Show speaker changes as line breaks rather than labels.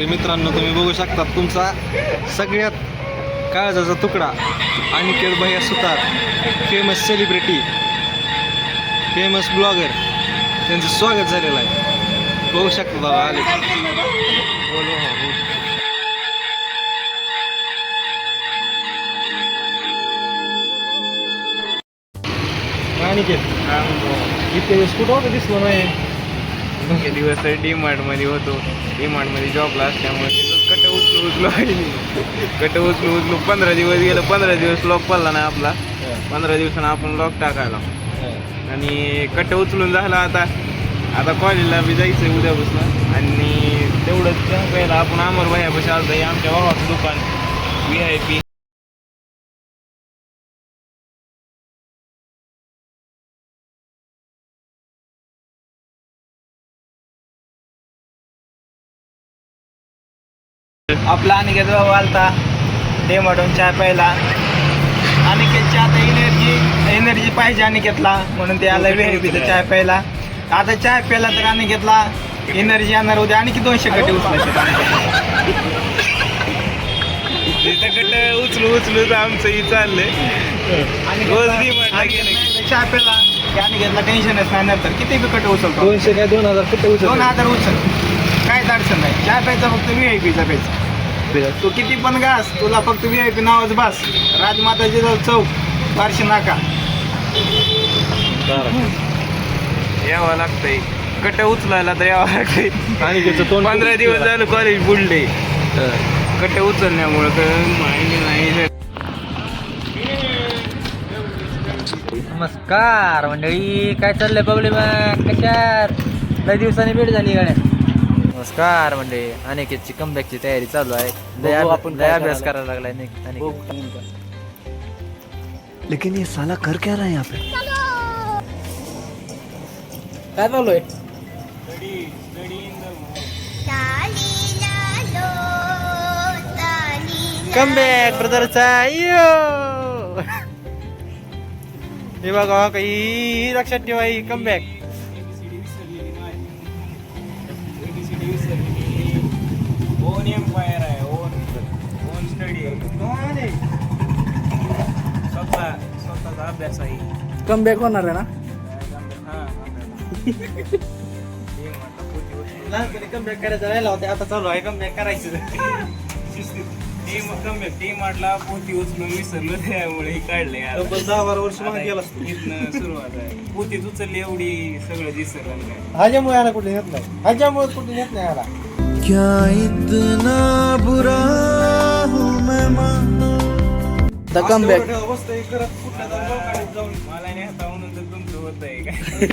शेतकरी मित्रांनो तुम्ही बघू शकता तुमचा सगळ्यात काळजाचा तुकडा आणि Bhaiya Sutar famous celebrity famous blogger त्यांचं स्वागत झालेलं आहे. बघू शकता बाबा आले. हो, आणि हा, बोल. अनिकेत इतके दिसलं नाही.
इतके दिवस डी मार्टमध्ये होतो. डी मार्टमध्ये जॉबला असल्यामुळे कट उचलू उचलू आहे कट उचलू उचलू पंधरा दिवस गेलं पंधरा दिवस लॉक पडला ना आपला. पंधरा दिवसानं आपण लॉक टाकायला. आणि कट उचलून झाला आता. आता कॉलेजला बी जायचं उद्यापासून. आणि तेवढंच पहिला आपण अमर भैयापाशी आलतो हे आमच्या भावाचं दुकान. व्ही आय पी आपला अनिकेत भाऊ आलता. डेमॉडून चहा प्यायला. अनिकेतची आता एनर्जी एनर्जी पाहिजे अनिकेतला. म्हणून ते आला व्ही चहा प्यायला. आता चहा प्यायला तर अनिकेतला एनर्जी येणार उद्या आणखी दोनशे गटे उचलायचे गट उचलू उचलू तर आमचं ही चाललंय. चहा प्यायला. की अनिकेतला टेन्शनच नाही. नंतर किती बी कट उचलतो.
दोनशे काय दोन हजार कुठे
दोन
उचल
हजार उचल. प्यायचा फक्त व्ही आय पीचा. प्यायचा तू किती पण घास तुला फक्त व्ही आय पी नावाच बस राजमाताची चौक बारशे नाका. यावं लागतंय. कट उचलायला तर यावं लागतंय.
तोंड
पंधरा दिवस झालं कॉलेज बुलडे कट उचलण्यामुळं तर माहिती नाही.
नमस्कार मंडळी काय चाललंय मग कशात लय दिवसांनी भेट झाली गाड्या. नमस्कार मंडळी. अनिकेतची कमबॅकची तयारी चालू आहे. लय
बघू
अभ्या-
आपण
लय
काय
अभ्यास
करायला.
करायला लागलाय
लेकिन ये साला कर क्या रहा है यहाँ पे?
काय चालू आहे? कमबॅक ब्रदरचा यो! हे बघा काही लक्षात ठेवा ही कमबॅक
ओन एम्पायर आहे ओन ओन स्टडी आहे. स्वतः स्वतःचा अभ्यास आहे.
कमबॅक होणार आहे ना?
हा.
लहानपणी कमबॅक करायचा राहिला होता आता चालू आहे कमबॅक करायचं.
टीम कमी टीम म्हटला पोती उचलून विसरलो त्यामुळे हे काढले यार.
तब्बल दहा बारा वर्ष मागे गेला
इथनं सुरुवात आहे. पोतीत उचलली एवढी सगळं दिसलं काय
ह्याच्यामुळे याला कुठे येत नाही. ह्याच्यामुळे कुठे येत नाही याला.
द कमबॅक
बसतोय करत कुठल्या तरी लोकांनी जाऊन
मला नाही आता म्हणून तुमचं होत आहे काय